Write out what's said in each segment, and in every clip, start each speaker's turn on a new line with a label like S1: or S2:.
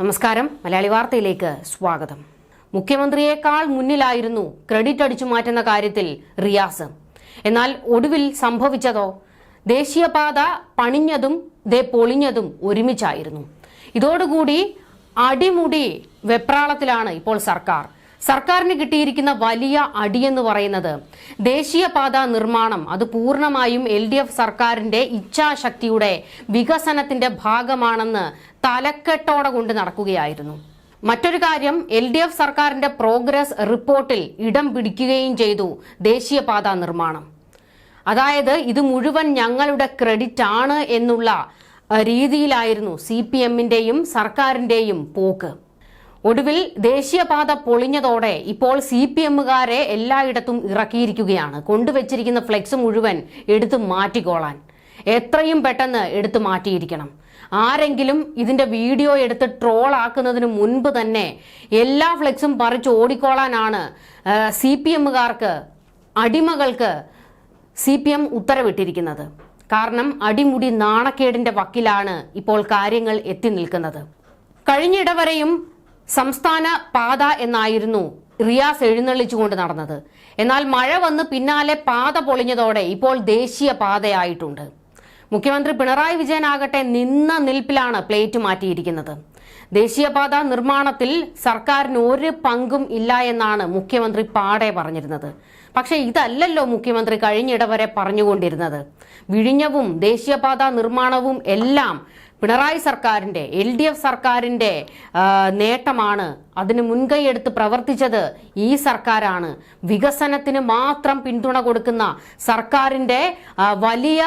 S1: നമസ്കാരം. മലയാളി വാർത്തയിലേക്ക് സ്വാഗതം. മുഖ്യമന്ത്രിയേക്കാൾ മുന്നിലായിരുന്നു ക്രെഡിറ്റ് അടിച്ചു മാറ്റുന്ന കാര്യത്തിൽ റിയാസ്. എന്നാൽ ഒടുവിൽ സംഭവിച്ചതോ? ദേശീയപാത പണിഞ്ഞതും ദേ പൊളിഞ്ഞതും ഒരുമിച്ചായിരുന്നു. ഇതോടുകൂടി അടിമുടി വെപ്രാളത്തിലാണ് ഇപ്പോൾ സർക്കാർ. സർക്കാരിന് കിട്ടിയിരിക്കുന്ന വലിയ അടിയെന്ന് പറയുന്നത് ദേശീയപാത നിർമ്മാണം. അത് പൂർണമായും എൽ ഡി എഫ് സർക്കാരിന്റെ ഇച്ഛാശക്തിയുടെ വികസനത്തിന്റെ ഭാഗമാണെന്ന് തലക്കെട്ടോടെ കൊണ്ട് നടക്കുകയായിരുന്നു. മറ്റൊരു കാര്യം എൽ ഡി എഫ് സർക്കാരിന്റെ പ്രോഗ്രസ് റിപ്പോർട്ടിൽ ഇടം പിടിക്കുകയും ചെയ്തു ദേശീയപാത നിർമ്മാണം. അതായത് ഇത് മുഴുവൻ ഞങ്ങളുടെ ക്രെഡിറ്റ് ആണ് എന്നുള്ള രീതിയിലായിരുന്നു സി പി എമ്മിന്റെയും സർക്കാരിന്റെയും പോക്ക്. ഒടുവിൽ ദേശീയപാത പൊളിഞ്ഞതോടെ ഇപ്പോൾ സി പി എമ്മുകാരെ എല്ലായിടത്തും ഇറക്കിയിരിക്കുകയാണ്. കൊണ്ടുവച്ചിരിക്കുന്ന ഫ്ലെക്സ് മുഴുവൻ എടുത്തു മാറ്റിക്കോളാൻ. എത്രയും പെട്ടെന്ന് എടുത്തു മാറ്റിയിരിക്കണം. ആരെങ്കിലും ഇതിന്റെ വീഡിയോ എടുത്ത് ട്രോൾ ആക്കുന്നതിന് മുൻപ് തന്നെ എല്ലാ ഫ്ലെക്സും പറിച്ച് ഓടിക്കോളാനാണ് സി പി എമ്മുകാർക്ക് അടിമകൾക്ക് സി പി എം ഉത്തരവിട്ടിരിക്കുന്നത്. കാരണം അടിമുടി നാണക്കേടിന്റെ വക്കിലാണ് ഇപ്പോൾ കാര്യങ്ങൾ എത്തി നിൽക്കുന്നത്. കഴിഞ്ഞിട വരെയും സംസ്ഥാന പാത എന്നായിരുന്നു റിയാസ് എഴുന്നള്ളിച്ചുകൊണ്ട് നടന്നത്. എന്നാൽ മഴ വന്ന് പിന്നാലെ പാത പൊളിഞ്ഞതോടെ ഇപ്പോൾ ദേശീയ പാതയായിട്ടുണ്ട്. മുഖ്യമന്ത്രി പിണറായി വിജയനാകട്ടെ നിന്ന നിൽപ്പിലാണ് പ്ലേറ്റ് മാറ്റിയിരിക്കുന്നത്. ദേശീയപാത നിർമ്മാണത്തിൽ സർക്കാരിന് ഒരു പങ്കും ഇല്ല എന്നാണ് മുഖ്യമന്ത്രി പാടെ പറഞ്ഞിരുന്നത്. പക്ഷെ ഇതല്ലല്ലോ മുഖ്യമന്ത്രി കഴിഞ്ഞിടവരെ പറഞ്ഞുകൊണ്ടിരുന്നത്. വിഴിഞ്ഞവും ദേശീയപാത നിർമ്മാണവും എല്ലാം പിണറായി സർക്കാരിന്റെ എൽ ഡി എഫ് സർക്കാരിന്റെ നേട്ടമാണ് അതിന് മുൻകൈയെടുത്ത് പ്രവർത്തിച്ചത് ഈ സർക്കാരാണ്. വികസനത്തിന് മാത്രം പിന്തുണ കൊടുക്കുന്ന സർക്കാരിന്റെ വലിയ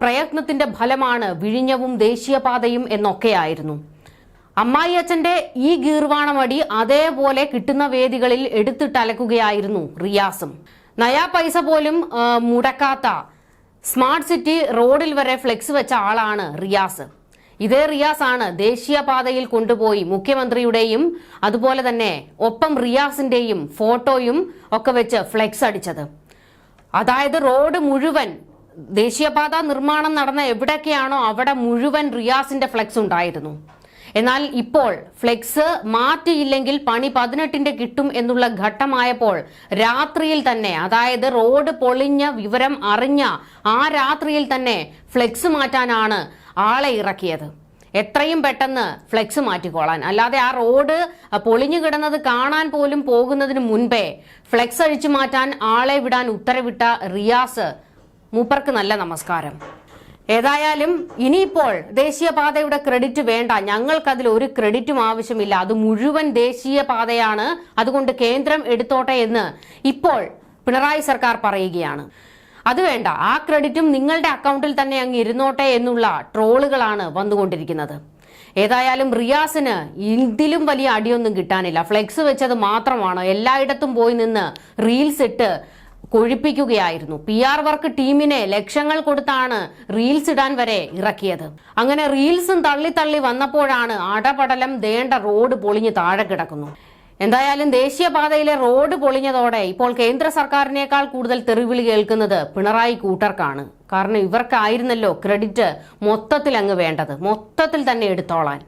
S1: പ്രയത്നത്തിന്റെ ഫലമാണ് വിഴിഞ്ഞവും ദേശീയപാതയും എന്നൊക്കെയായിരുന്നു. അമ്മായി അച്ഛന്റെ ഈ ഗീർവാണമടി അതേപോലെ കിട്ടുന്ന വേദികളിൽ എടുത്തിട്ടലക്കുകയായിരുന്നു റിയാസും. നയാ പൈസ പോലും മുടക്കാത്ത സ്മാർട്ട് സിറ്റി റോഡിൽ വരെ ഫ്ലെക്സ് വെച്ച ആളാണ് റിയാസ്. ഇതേ റിയാസ് ആണ് ദേശീയപാതയിൽ കൊണ്ടുപോയി മുഖ്യമന്ത്രിയുടെയും അതുപോലെ തന്നെ ഒപ്പം റിയാസിന്റെയും ഫോട്ടോയും ഒക്കെ വെച്ച് ഫ്ലെക്സ് അടിച്ചത്. അതായത് റോഡ് മുഴുവൻ ദേശീയപാത നിർമ്മാണം നടന്ന എവിടെയൊക്കെയാണോ അവിടെ മുഴുവൻ റിയാസിന്റെ ഫ്ലെക്സ് ഉണ്ടായിരുന്നു. എന്നാൽ ഇപ്പോൾ ഫ്ലെക്സ് മാറ്റിയില്ലെങ്കിൽ പണി പതിനെട്ടിന്റെ കിട്ടും എന്നുള്ള ഘട്ടമായപ്പോൾ രാത്രിയിൽ തന്നെ അതായത് റോഡ് പൊളിഞ്ഞ വിവരം അറിഞ്ഞ ആ രാത്രിയിൽ തന്നെ ഫ്ലെക്സ് മാറ്റാനാണ് ആളെ ഇറക്കിയത്. എത്രയും പെട്ടെന്ന് ഫ്ലെക്സ് മാറ്റിക്കോളാൻ. അല്ലാതെ ആ റോഡ് പൊളിഞ്ഞു കിടന്നത് കാണാൻ പോലും പോകുന്നതിന് മുൻപേ ഫ്ലെക്സ് അഴിച്ചു മാറ്റാൻ ആളെ വിടാൻ ഉത്തരവിട്ട റിയാസ് മൂപ്പർക്ക് നല്ല നമസ്കാരം. ഏതായാലും ഇനിയിപ്പോൾ ദേശീയപാതയുടെ ക്രെഡിറ്റ് വേണ്ട. ഞങ്ങൾക്കതിൽ ഒരു ക്രെഡിറ്റും ആവശ്യമില്ല. അത് മുഴുവൻ ദേശീയപാതയാണ്. അതുകൊണ്ട് കേന്ദ്രം എടുത്തോട്ടെ എന്ന് ഇപ്പോൾ പിണറായി സർക്കാർ പറയുകയാണ്. അത് വേണ്ട. ആ ക്രെഡിറ്റും നിങ്ങളുടെ അക്കൗണ്ടിൽ തന്നെ അങ്ങ് ഇരുന്നോട്ടെ എന്നുള്ള ട്രോളുകളാണ് വന്നുകൊണ്ടിരിക്കുന്നത്. ഏതായാലും റിയാസിന് ഇതിലും വലിയ അടിയൊന്നും കിട്ടാനില്ല. ഫ്ലെക്സ് വെച്ചത് മാത്രമാണ്? എല്ലായിടത്തും പോയി നിന്ന് റീൽസ് ഇട്ട് കൊഴിപ്പിക്കുകയായിരുന്നു. പി ആർ വർക്ക് ടീമിനെ ലക്ഷങ്ങൾ കൊടുത്താണ് റീൽസ് ഇടാൻ വരെ ഇറക്കിയത്. അങ്ങനെ റീൽസും തള്ളി തള്ളി വന്നപ്പോഴാണ് അടപടലം ദേണ്ട റോഡ് പൊളിഞ്ഞ് താഴെ കിടക്കുന്നു. എന്തായാലും ദേശീയപാതയിലെ റോഡ് പൊളിഞ്ഞതോടെ ഇപ്പോൾ കേന്ദ്ര സർക്കാരിനേക്കാൾ കൂടുതൽ തെറിവിളി കേൾക്കുന്നത് പിണറായി കൂട്ടർക്കാണ്. കാരണം ഇവർക്കായിരുന്നല്ലോ ക്രെഡിറ്റ് മൊത്തത്തിൽ അങ്ങ് വേണ്ടത്. മൊത്തത്തിൽ തന്നെ എടുത്തോളാൻ.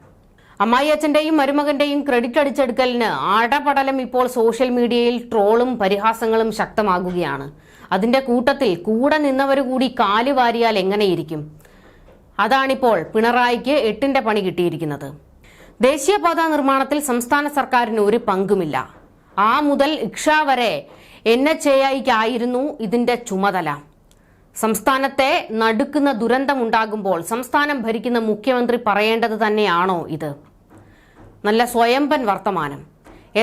S1: അമ്മായിയച്ഛന്റെയും മരുമകന്റെയും ക്രെഡിറ്റ് അടിച്ചെടുക്കലിന് അടപടലം ഇപ്പോൾ സോഷ്യൽ മീഡിയയിൽ ട്രോളും പരിഹാസങ്ങളും ശക്തമാകുകയാണ്. അതിന്റെ കൂട്ടത്തിൽ കൂടെ നിന്നവർ കൂടി കാൽ വാരിയാൽ എങ്ങനെയിരിക്കും? അതാണിപ്പോൾ പിണറായിക്ക് എട്ടിന്റെ പണി കിട്ടിയിരിക്കുന്നത്. ദേശീയപാത നിർമ്മാണത്തിൽ സംസ്ഥാന സർക്കാരിന് ഒരു പങ്കുമില്ല. ആ മുതൽ ഇക്ഷ വരെ എൻ എച്ച് എ ഐക്കായിരുന്നു ഇതിന്റെ ചുമതല. സംസ്ഥാനത്തെ നടുക്കുന്ന ദുരന്തമുണ്ടാകുമ്പോൾ സംസ്ഥാനം ഭരിക്കുന്ന മുഖ്യമന്ത്രി പറയേണ്ടത് തന്നെയാണോ ഇത്? നല്ല സ്വയംപൻ വർത്തമാനം.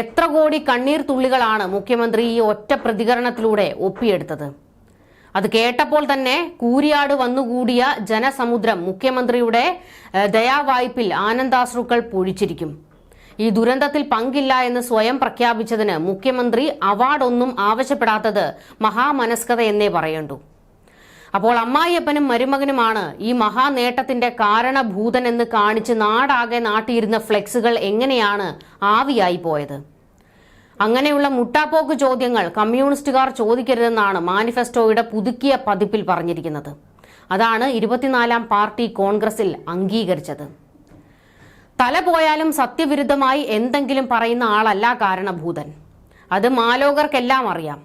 S1: എത്ര കോടി കണ്ണീർ തുള്ളികളാണ് മുഖ്യമന്ത്രി ഈ ഒറ്റ പ്രതികരണത്തിലൂടെ ഒപ്പിയെടുത്തത്? അത് കേട്ടപ്പോൾ തന്നെ കൂരിയാട് വന്നുകൂടിയ ജനസമുദ്രം മുഖ്യമന്ത്രിയുടെ ദയാവായ്പിൽ ആനന്ദാശ്രുക്കൾ പൊഴിച്ചിരിക്കും. ഈ ദുരന്തത്തിൽ പങ്കില്ല എന്ന് സ്വയം പ്രഖ്യാപിച്ചതിന് മുഖ്യമന്ത്രി അവാർഡൊന്നും ആവശ്യപ്പെടാത്തത് മഹാമനസ്കത എന്നേ പറയണ്ടു. അപ്പോൾ അമ്മായിയപ്പനും മരുമകനുമാണ് ഈ മഹാനേട്ടത്തിന്റെ കാരണഭൂതൻ എന്ന് കാണിച്ച് നാടാകെ നാട്ടിയിരുന്ന ഫ്ലെക്സുകൾ എങ്ങനെയാണ് ആവിയായി പോയത്? അങ്ങനെയുള്ള മുട്ടാപ്പോക്ക് ചോദ്യങ്ങൾ കമ്മ്യൂണിസ്റ്റുകാർ ചോദിക്കരുതെന്നാണ് മാനിഫെസ്റ്റോയുടെ പുതുക്കിയ പതിപ്പിൽ പറഞ്ഞിരിക്കുന്നത്. അതാണ് ഇരുപത്തിനാലാം പാർട്ടി കോൺഗ്രസിൽ അംഗീകരിച്ചത്. തല പോയാലും സത്യവിരുദ്ധമായി എന്തെങ്കിലും പറയുന്ന ആളല്ല കാരണഭൂതൻ. അത് മാലോകർക്കെല്ലാം അറിയാം.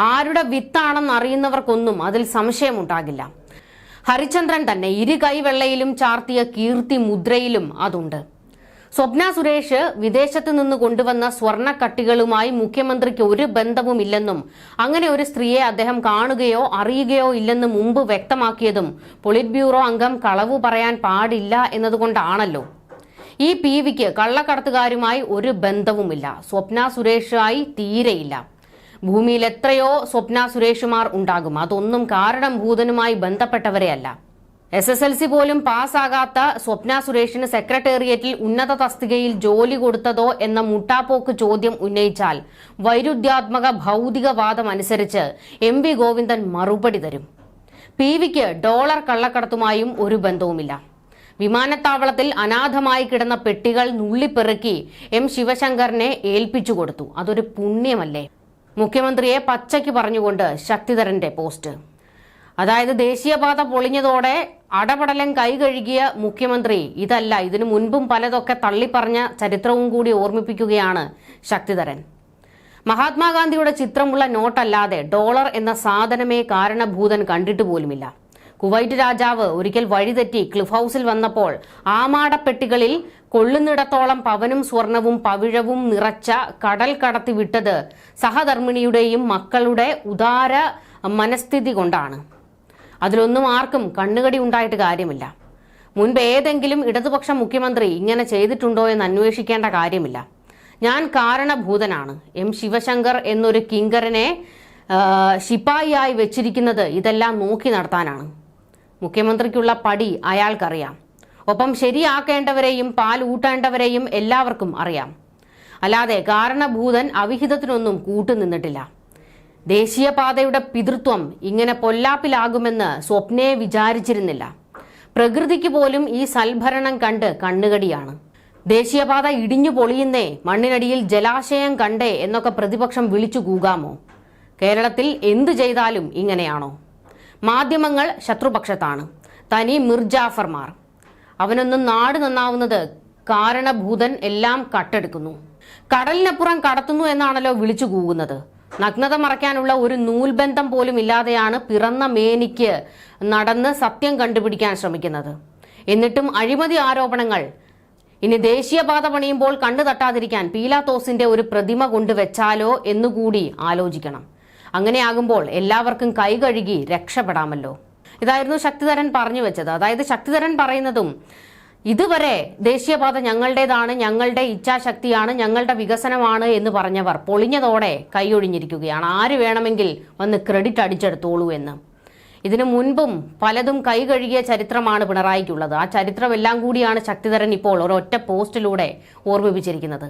S1: ആരുടെ വിത്താണെന്ന് അറിയുന്നവർക്കൊന്നും അതിൽ സംശയമുണ്ടാകില്ല. ഹരിചന്ദ്രൻ തന്നെ ഇരു കൈവെള്ളയിലും ചാർത്തിയ കീർത്തി മുദ്രയിലും അതുണ്ട്. സ്വപ്ന സുരേഷ് വിദേശത്ത് നിന്ന് കൊണ്ടുവന്ന സ്വർണക്കട്ടികളുമായി മുഖ്യമന്ത്രിക്ക് ഒരു ബന്ധവുമില്ലെന്നും അങ്ങനെ ഒരു സ്ത്രീയെ അദ്ദേഹം കാണുകയോ അറിയുകയോ ഇല്ലെന്ന് മുമ്പ് വ്യക്തമാക്കിയതും പൊളിറ്റ് ബ്യൂറോ അംഗം കളവ് പറയാൻ പാടില്ല എന്നതുകൊണ്ടാണല്ലോ. ഈ പി വിക്ക് കള്ളക്കടത്തുകാരുമായി ഒരു ബന്ധവുമില്ല. സ്വപ്ന സുരേഷായി തീരെയില്ല. ഭൂമിയിൽ എത്രയോ സ്വപ്ന സുരേഷുമാർ ഉണ്ടാകും. അതൊന്നും കാരണം ഭൂതനുമായി ബന്ധപ്പെട്ടവരെയല്ല എസ് എസ് എൽ സി പോലും പാസ്സാകാത്ത സ്വപ്ന സുരേഷിന് സെക്രട്ടേറിയറ്റിൽ ഉന്നത തസ്തികയിൽ ജോലി കൊടുത്തതോ എന്ന മുട്ടാപ്പോക്ക് ചോദ്യം ഉന്നയിച്ചാൽ വൈരുദ്ധ്യാത്മക ഭൗതികവാദം അനുസരിച്ച് എം വി ഗോവിന്ദൻ മറുപടി തരും. പി വിക്ക് ഡോളർ കള്ളക്കടത്തുമായും ഒരു ബന്ധവുമില്ല. വിമാനത്താവളത്തിൽ അനാഥമായി കിടന്ന പെട്ടികൾ നുള്ളിപ്പെറുക്കി എം ശിവശങ്കറിനെ ഏൽപ്പിച്ചു കൊടുത്തു. അതൊരു പുണ്യമല്ലേ? മുഖ്യമന്ത്രിയെ പച്ചയ്ക്ക് പറഞ്ഞുകൊണ്ട് ശക്തിധരന്റെ പോസ്റ്റ്. അതായത് ദേശീയപാത പൊളിഞ്ഞതോടെ അടപടലം കൈകഴുകിയ മുഖ്യമന്ത്രി. ഇതല്ല ഇതിനു മുൻപും പലതൊക്കെ തള്ളിപ്പറഞ്ഞ ചരിത്രവും കൂടി ഓർമ്മിപ്പിക്കുകയാണ് ശക്തിധരൻ. മഹാത്മാഗാന്ധിയുടെ ചിത്രമുള്ള നോട്ടല്ലാതെ ഡോളർ എന്ന സാധനമേ കാരണഭൂതൻ കണ്ടിട്ട് പോലുമില്ല. കുവൈറ്റ് രാജാവ് ഒരിക്കൽ വഴിതെറ്റി ക്ലിഫ് ഹൗസിൽ വന്നപ്പോൾ ആമാടപ്പെട്ടികളിൽ കൊള്ളുന്നിടത്തോളം പവനും സ്വർണവും പവിഴവും നിറച്ച കടൽ കടത്തി വിട്ടത് സഹധർമ്മിണിയുടെയും മക്കളുടെ ഉദാര മനസ്ഥിതി കൊണ്ടാണ്. അതിലൊന്നും ആർക്കും കണ്ണുകടി ഉണ്ടായിട്ട് കാര്യമില്ല. മുൻപ് ഏതെങ്കിലും ഇടതുപക്ഷ മുഖ്യമന്ത്രി ഇങ്ങനെ ചെയ്തിട്ടുണ്ടോ എന്ന് അന്വേഷിക്കേണ്ട കാര്യമില്ല. ഞാൻ കാരണഭൂതനാണ്. എം ശിവശങ്കർ എന്നൊരു കിങ്കറിനെ ശിപ്പായിയായി വെച്ചിരിക്കുന്നത് ഇതെല്ലാം നോക്കി നടത്താനാണ്. മുഖ്യമന്ത്രിക്കുള്ള പടി അയാൾക്കറിയാം. ഒപ്പം ശരിയാക്കേണ്ടവരെയും പാൽ ഊട്ടേണ്ടവരെയും എല്ലാവർക്കും അറിയാം. അല്ലാതെ കാരണഭൂതൻ അവിഹിതത്തിനൊന്നും കൂട്ടുനിന്നിട്ടില്ല. ദേശീയപാതയുടെ പിതൃത്വം ഇങ്ങനെ പൊല്ലാപ്പിലാകുമെന്ന് സ്വപ്നയെ വിചാരിച്ചിരുന്നില്ല. പ്രകൃതിക്ക് പോലും ഈ സൽഭരണം കണ്ട് കണ്ണുകടിയാണ്. ദേശീയപാത ഇടിഞ്ഞു പൊളിയുന്നേ മണ്ണിനടിയിൽ ജലാശയം കണ്ടേ എന്നൊക്കെ പ്രതിപക്ഷം വിളിച്ചു കൂകാമോ? കേരളത്തിൽ എന്തു ചെയ്താലും ഇങ്ങനെയാണോ? മാധ്യമങ്ങൾ ശത്രുപക്ഷത്താണ്. തനി മിർജാഫർമാർ. അവനൊന്നും നാട് നന്നാവുന്നത് കാരണഭൂതൻ എല്ലാം കട്ടെടുക്കുന്നു. കടലിനപ്പുറം കടത്തുന്നു എന്നാണല്ലോ വിളിച്ചു കൂകുന്നത്. നഗ്നത മറയ്ക്കാനുള്ള ഒരു നൂൽബന്ധം പോലും ഇല്ലാതെയാണ് പിറന്ന മേനിക്ക് നടന്ന് സത്യം കണ്ടുപിടിക്കാൻ ശ്രമിക്കുന്നത്. എന്നിട്ടും അഴിമതി ആരോപണങ്ങൾ. ഇനി ദേശീയപാത പണിയുമ്പോൾ കണ്ണു തട്ടാതിരിക്കാൻ പീലാത്തോസിന്റെ ഒരു പ്രതിമ കൊണ്ടുവച്ചാലോ എന്നുകൂടി ആലോചിക്കണം. അങ്ങനെയാകുമ്പോൾ എല്ലാവർക്കും കൈ കഴുകി രക്ഷപ്പെടാമല്ലോ. ഇതായിരുന്നു ശക്തിധരൻ പറഞ്ഞു വെച്ചത്. അതായത് ശക്തിധരൻ പറയുന്നതും ഇതുവരെ ദേശീയപാത ഞങ്ങളുടേതാണ് ഞങ്ങളുടെ ഇച്ഛാശക്തിയാണ് ഞങ്ങളുടെ വികസനമാണ് എന്ന് പറഞ്ഞവർ പൊളിഞ്ഞതോടെ കൈയൊഴിഞ്ഞിരിക്കുകയാണ്. ആര് വേണമെങ്കിൽ വന്ന് ക്രെഡിറ്റ് അടിച്ചെടുത്തോളൂ എന്ന്. ഇതിനു മുൻപും പലതും കൈ കഴുകിയ ചരിത്രമാണ് പിണറായിക്കുള്ളത്. ആ ചരിത്രമെല്ലാം കൂടിയാണ് ശക്തിധരൻ ഇപ്പോൾ ഒരൊറ്റ പോസ്റ്റിലൂടെ ഓർമ്മിപ്പിച്ചിരിക്കുന്നത്.